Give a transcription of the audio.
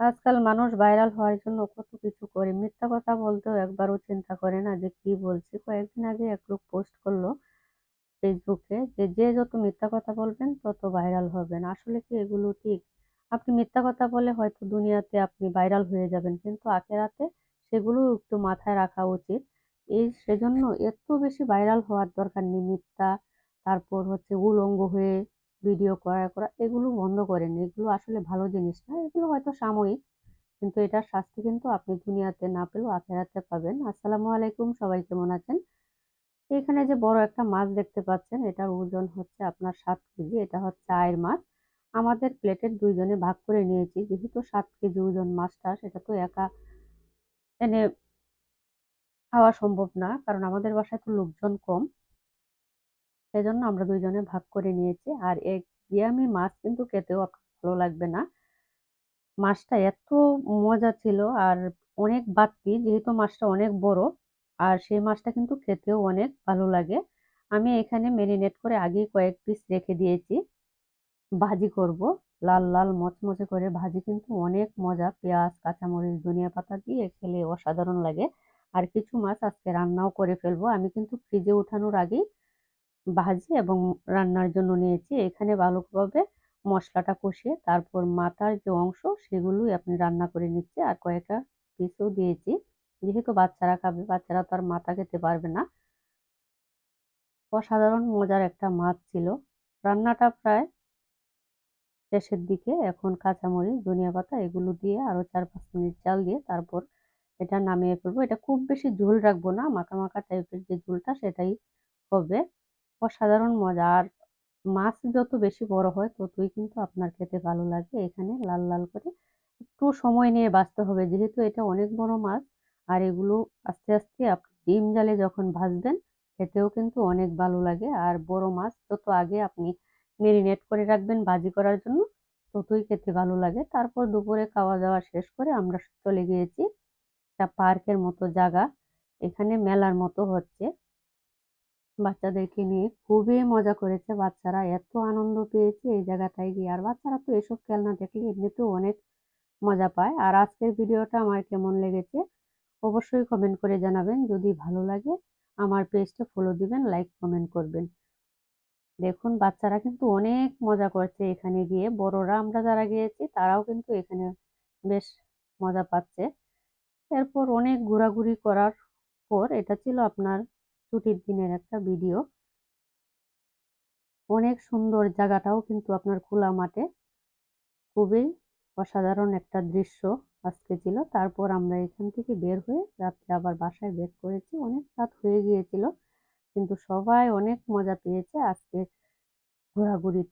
আজকাল মানুষ ভাইরাল হওয়ার জন্য কত কিছু করে। মিথ্যা কথা বলতেও একবারও চিন্তা করে না যে কি বলছি। কয়েকদিন আগে এক লোক পোস্ট করল ফেসবুকে যে যে যত মিথ্যা কথা বলবেন, তত ভাইরাল হবেন। আসলে কি এগুলো ঠিক? আপনি মিথ্যা কথা বলে হয়তো দুনিয়াতে আপনি ভাইরাল হয়ে যাবেন, কিন্তু আখেরাতে সেগুলো একটু মাথায় রাখা উচিত। এই সেজন্য এত বেশি ভাইরাল হওয়ার দরকার নেই মিথ্যা, তারপর হচ্ছে উলঙ্গ হয়ে ভিডিও করা করা, এগুলো বন্ধ করেন। এগুলো আসলে ভালো জিনিস না, এগুলো হয়তো সাময়িক, কিন্তু এটার শাস্তি কিন্তু আপনি দুনিয়াতে না পেলেও আখেরাতে পাবেন। আসসালামু আলাইকুম, সবাই কেমন আছেন? এখানে যে বড় একটা মাছ দেখতে পাচ্ছেন, এটার ওজন হচ্ছে আপনার সাত কেজি, এটা হচ্ছে আয়ের মাছ। আমাদের প্লেটের দুইজনে ভাগ করে নিয়েছি, যেহেতু সাত কেজি ওজন মাছটা, সেটা তো একা এনে খাওয়া সম্ভব না, কারণ আমাদের বাসায় তো লোকজন কম। সেজন্য আমরা দুইজনে ভাগ করে নিয়েছি। আর এক ইয়ামি মাছ কিন্তু খেতেও ভালো লাগবে না। মাছটা এত মজা ছিল আর অনেক বাড়তি, যেহেতু মাছটা অনেক বড়, আর সেই মাছটা কিন্তু খেতেও অনেক ভালো লাগে। আমি এখানে মেরিনেট করে আগেই কয়েক পিস রেখে দিয়েছি। ভাজি করব। লাল লাল, মচমচে করে ভাজি কিন্তু অনেক মজা। পেঁয়াজ, কাঁচামরিচ, ধনিয়া পাতা দিয়ে খেলে অসাধারণ লাগে। আর কিছু মাছ আজকে রান্নাও করে ফেলব। আমি কিন্তু ফ্রিজে উঠানোর আগেই ভাজি এবং রান্নার জন্য নিয়েছি। এখানে ভালোভাবে মশলাটা কষিয়ে তারপর মাথার যে অংশ সেগুলোই আপনি রান্না করে নিচ্ছে আর কয়েকটা পিসও দিয়েছি। যেহেতু বাচ্চারা খাবে, বাচ্চারা তো আর মাথা খেতে পারবে না। অসাধারণ মজার একটা মাছ ছিল। রান্নাটা প্রায় শেষের দিকে এখন কাঁচামরিচ, ধনিয়া পাতা এগুলো দিয়ে আরও চার পাঁচ মিনিট চাল দিয়ে তারপর এটা নামিয়ে ফেলব। এটা খুব বেশি ঝোল রাখব না, মাখা মাখা টাইপের যে ঝোলটা সেটাই হবে। অসাধারণ মজা। আর মাছ যত বেশি বড় হয়, ততই কিন্তু আপনার খেতে ভালো লাগে। এখানে লাল লাল করে একটু সময় নিয়ে বাঁচতে হবে। যেহেতু এটা অনেক বড় মাছ, আর এগুলো আস্তে আস্তে আপনি ডিম জালে যখন ভাজবেন, খেতেও কিন্তু অনেক ভালো লাগে। আর বড় মাছ যত আগে আপনি মেরিনেট করে রাখবেন ভাজি করার জন্য, ততই খেতে ভালো লাগে। তারপর দুপুরে খাওয়া দাওয়া শেষ করে আমরা চলে গিয়েছি একটা পার্কের মতো জায়গা। এখানে মেলার মতো হচ্ছে। বাচ্চাদেরকে নিয়ে খুবই মজা করেছে। বাচ্চারা এত আনন্দ পেয়েছে এই জায়গাটায় গিয়ে। আর বাচ্চারা তো এসব খেলনা দেখলে এমনিতেও অনেক মজা পায়। আর আজকের ভিডিওটা আমার কেমন লেগেছে অবশ্যই কমেন্ট করে জানাবেন। যদি ভালো লাগে আমার পেজটা ফলো দিবেন লাইক কমেন্ট করবেন। দেখুন, বাচ্চারা কিন্তু অনেক মজা করছে এখানে গিয়ে। বড়রা আমরা যারা গিয়েছি, তারাও কিন্তু এখানে বেশ মজা পাচ্ছে। এরপর অনেক ঘোরাঘুরি করার পর এটা ছিল আপনার ছুটির দিনের একটা ভিডিও। অনেক সুন্দর জায়গাটাও কিন্তু আপনার খোলা মাঠে। খুবই অসাধারণ একটা দৃশ্য আজকে ছিল। তারপর আমরা এখান থেকে বের হয়ে রাত্রে আবার বাসায় বের করেছি। অনেক রাত হয়ে গিয়েছিল, কিন্তু সবাই অনেক মজা পেয়েছে আজকে ঘোরাঘুরি